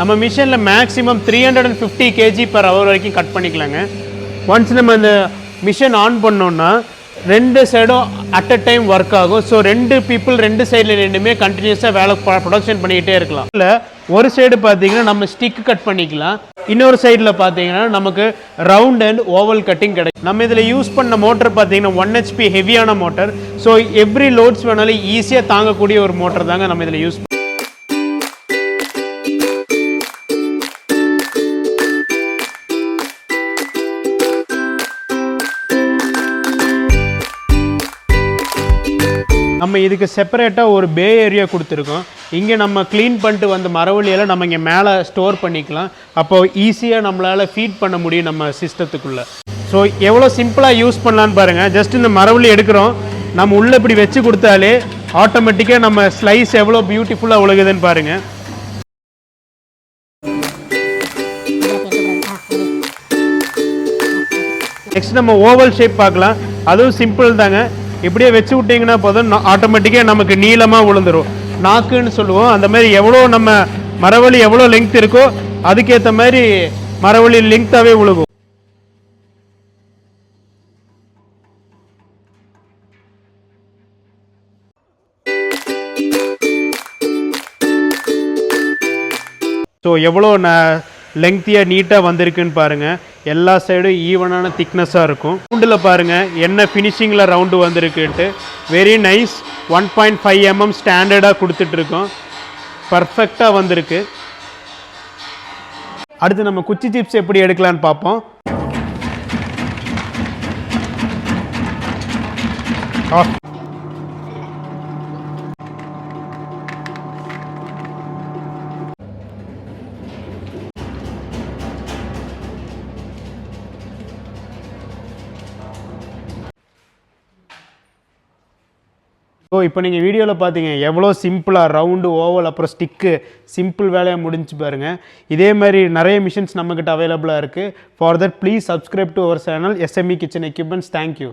நம்ம மிஷினில் maximum three hundred and fifty KG per hour வரைக்கும் கட் பண்ணிக்கலாங்க. ஒன்ஸ் நம்ம இந்த மிஷின் ஆன் பண்ணோம்னா ரெண்டு சைடும் அட் அ டைம் ஒர்க் ஆகும். ஸோ ரெண்டு பீப்புள் ரெண்டு சைடில் ரெண்டுமே கண்டினியூஸாக வேலை ப்ரொடக்ஷன் பண்ணிக்கிட்டே இருக்கலாம். இல்லை ஒரு சைடு பார்த்தீங்கன்னா நம்ம ஸ்டிக் கட் பண்ணிக்கலாம். இன்னொரு சைடில் பார்த்தீங்கன்னா நமக்கு ரவுண்ட் அண்ட் ஓவல் கட்டிங் கிடைக்கும். நம்ம இதில் யூஸ் பண்ண மோட்டர் பார்த்தீங்கன்னா ஒன் ஹெச்பி ஹெவியான மோட்டர் ஸோ எவ்ரி லோட்ஸ் வேணாலும் ஈஸியாக தாங்கக்கூடிய ஒரு மோட்டர் தாங்க நம்ம இதில் யூஸ் நம்ம இதுக்கு செப்பரேட்டாக ஒரு பே ஏரியா கொடுத்துருக்கோம். இங்கே நம்ம க்ளீன் பண்ணிட்டு வந்த மரவழியெல்லாம் நம்ம இங்கே மேலே ஸ்டோர் பண்ணிக்கலாம். அப்போ ஈஸியாக நம்மளால் ஃபீட் பண்ண முடியும் நம்ம சிஸ்டத்துக்குள்ளே ஸோ எவ்வளோ சிம்பிளாக யூஸ் பண்ணலான்னு பாருங்கள் ஜஸ்ட் இந்த மரவள்ளி எடுக்கிறோம். நம்ம உள்ளே இப்படி வச்சு கொடுத்தாலே ஆட்டோமேட்டிக்காக நம்ம ஸ்லைஸ் எவ்வளோ பியூட்டிஃபுல்லாக உழுகுதுன்னு பாருங்கள் நெக்ஸ்ட் நம்ம ஓவல் ஷேப் பார்க்கலாம். அதுவும் சிம்பிள் தாங்க. இப்படியே வச்சு விட்டிங்கன்னா போதும். ஆட்டோமேட்டிக்காக நமக்கு நீளமாக விழுந்துடும் நாக்குன்னு சொல்லுவோம். அந்த மாதிரி எவ்வளோ நம்ம மரவழி எவ்வளோ லெங்க் இருக்கோ அதுக்கேற்ற மாதிரி மரவழி லெங்க்த்தாகவே விழுகும். ஸோ எவ்வளோ ந லெங்க்த்தியாக நீட்டாக வந்திருக்குன்னு பாருங்கள் எல்லா சைடும் ஈவனான திக்னஸாக இருக்கும். ரவுண்டில் பாருங்கள் என்ன ஃபினிஷிங்கில் round வந்திருக்குன்ட்டு. Very nice one point five MM ஸ்டாண்டர்டாக கொடுத்துட்ருக்கோம். பர்ஃபெக்டாக வந்திருக்கு. அடுத்து நம்ம குச்சி சிப்ஸ் எப்படி எடுக்கலான்னு பார்ப்போம். ஆஃப் ஸோ இப்போ நீங்கள் வீடியோவில் பார்த்தீங்க எவ்வளோ சிம்பிளாக ரவுண்டு ஓவல் அப்புறம் ஸ்டிக்கு சிம்பிள் வேலையாக முடிஞ்சு பாருங்கள் இதே மாதிரி நிறைய மிஷின்ஸ் நம்மக்கிட்ட அவைலபிளாக இருக்குது for that please subscribe to our channel SME kitchen equipments thank you